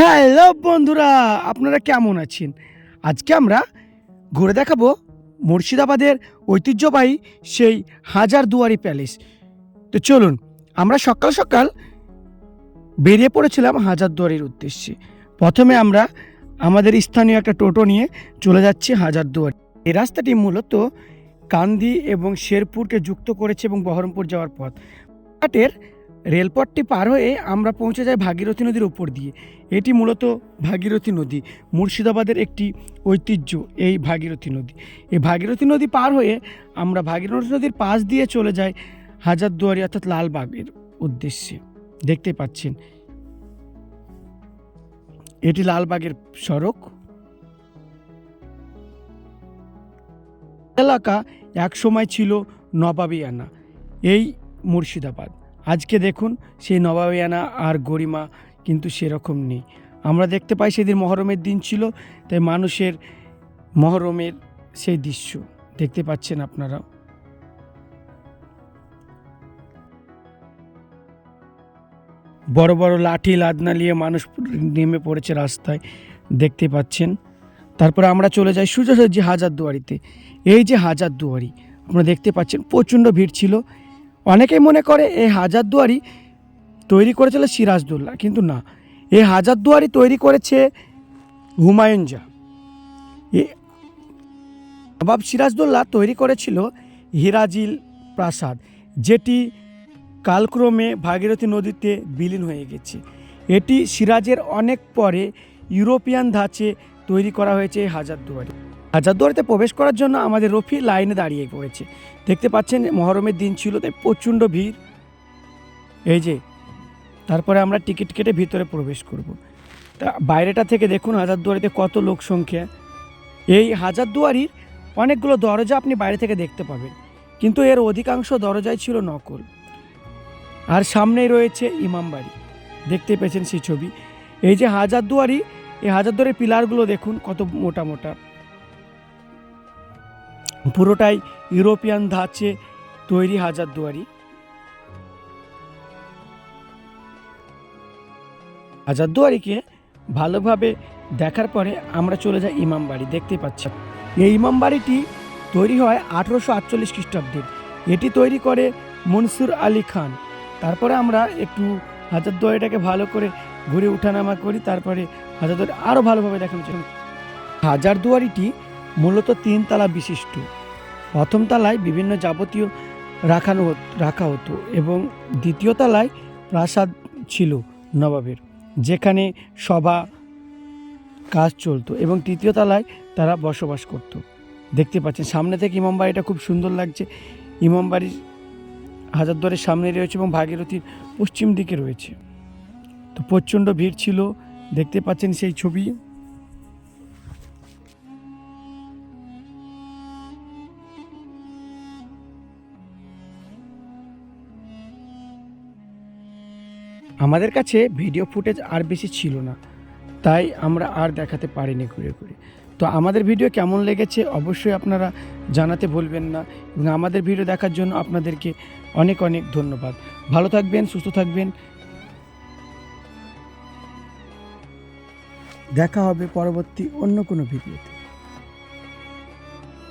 Hello বন্ধুরা, আপনারা কেমন আছেন? আজকে আমরা ঘুরে দেখাবো মুর্শিদাবাদের ঐতিহ্যবাহী সেই হাজার দুয়ারি প্যালেস। তো চলুন, আমরা সকাল সকাল বেরিয়ে পড়েছিলাম হাজার দুয়ারির উদ্দেশ্যে। প্রথমে আমরা আমাদের স্থানীয় একটা টোটো নিয়ে চলে যাচ্ছি হাজার দুয়ারি এই রাস্তাটি মূলত কান্দি এবং শেরপুরকে যুক্ত করেছে এবং বহরমপুর যাওয়ার পথ। ঘাটের রেলপথটি পার হয়ে আমরা পৌঁছে যাই ভাগীরথী নদীর উপর দিয়ে। এটি মূলত ভাগীরথী নদী। মুর্শিদাবাদের একটি ঐতিহ্য, এই ভাগীরথী নদী। এই ভাগীরথী নদী পার হয়ে আমরা ভাগীরথী নদীর পাশ দিয়ে চলে যাই হাজারদুয়ারি, অর্থাৎ লালবাগের উদ্দেশ্যে। দেখতে পাচ্ছেন, এটি লালবাগের সড়ক। এলাকা এক সময় ছিল নবাবিয়ানা এই মুর্শিদাবাদ। আজকে দেখুন, সেই নবাবিয়ানা আর গরিমা কিন্তু সেরকম নেই। আমরা দেখতে পাই সেদিন মহরমের দিন ছিল, তাই মানুষের মহরমের সেই দৃশ্য দেখতে পাচ্ছেন আপনারা। বড় বড় লাঠি লাদনা নিয়ে মানুষ নেমে পড়েছে রাস্তায়, দেখতে পাচ্ছেন। তারপরে আমরা চলে যাই সোজাসুজি হাজার দুয়ারিতে এই যে হাজার দুয়ারি আপনারা দেখতে পাচ্ছেন, প্রচণ্ড ভিড় ছিল। অনেকেই মনে করে এই হাজার দুয়ারি তৈরি করেছিল সিরাজদৌল্লা কিন্তু না। এই হাজার দুয়ারি তৈরি করেছে হুমায়ুন জা এ নবাব সিরাজদৌল্লা তৈরি করেছিল হিরাজিল প্রাসাদ, যেটি কালক্রমে ভাগীরথী নদীতে বিলীন হয়ে গেছে। এটি সিরাজের অনেক পরে ইউরোপিয়ান ধাঁচে তৈরি করা হয়েছে এই হাজারদুয়ারি হাজারদুয়ারিতে প্রবেশ করার জন্য আমাদের রফি লাইনে দাঁড়িয়ে পড়েছে। দেখতে পাচ্ছেন, মহরমের দিন ছিল, তাই প্রচণ্ড ভিড়। এই যে, তারপরে আমরা টিকিট কেটে ভিতরে প্রবেশ করব। তা বাইরেটা থেকে দেখুন, হাজারদুয়ারিতে কত লোক সংখ্যা। এই হাজারদুয়ারির অনেকগুলো দরজা আপনি বাইরে থেকে দেখতে পাবেন, কিন্তু এর অধিকাংশ দরজাই ছিল নকল। আর সামনেই রয়েছে ইমামবাড়ি দেখতে পেয়েছেন সেই ছবি। এই যে হাজারদুয়ারি, এই হাজারদুয়ারির পিলারগুলো দেখুন, কত মোটা মোটা। পুরোটাই ইউরোপিয়ান ধাঁচে তৈরি হাজারদুয়ারি হাজারদুয়ারিকে ভালোভাবে দেখার পরে আমরা চলে যাই ইমামবাড়ি দেখতে পাচ্ছি এই ইমামবাড়িটি তৈরি হয় আঠেরোশো আটচল্লিশ খ্রিস্টাব্দে। এটি তৈরি করে মনসুর আলী খান। তারপরে আমরা একটু হাজারদুয়ারিটাকে ভালো করে ঘুরে উঠানামা করি, তারপরে হাজারদুয়ারি আরও ভালোভাবে দেখানো হাজারদুয়ারিটি মূলত তিনতলা বিশিষ্ট। প্রথম তলায় বিভিন্ন যাবতীয় রাখানো রাখা হতো এবং দ্বিতীয় তলায় প্রাসাদ ছিল নবাবের, যেখানে সভা, কাজ চলতো এবং তৃতীয় তলায় তারা বসবাস করত। দেখতে পাচ্ছেন, সামনে থেকে ইমামবাড়িটা খুব সুন্দর লাগছে। ইমামবাড়ির হাজারদুয়ারের সামনে রয়েছে এবং ভাগীরথীর পশ্চিম দিকে রয়েছে। তো প্রচণ্ড ভিড় ছিল, দেখতে পাচ্ছেন সেই ছবি। আমাদের কাছে ভিডিও ফুটেজ আর বেশি ছিল না। তাই আমরা আর দেখাতে পারিনি ঘুরে ঘুরে। তো আমাদের ভিডিও কেমন লেগেছে অবশ্যই আপনারা জানাতে ভুলবেন না এবং আমাদের ভিডিও দেখার জন্য আপনাদেরকে অনেক অনেক ধন্যবাদ। ভালো থাকবেন, সুস্থ থাকবেন। দেখা হবে পরবর্তী অন্য কোনো ভিডিওতে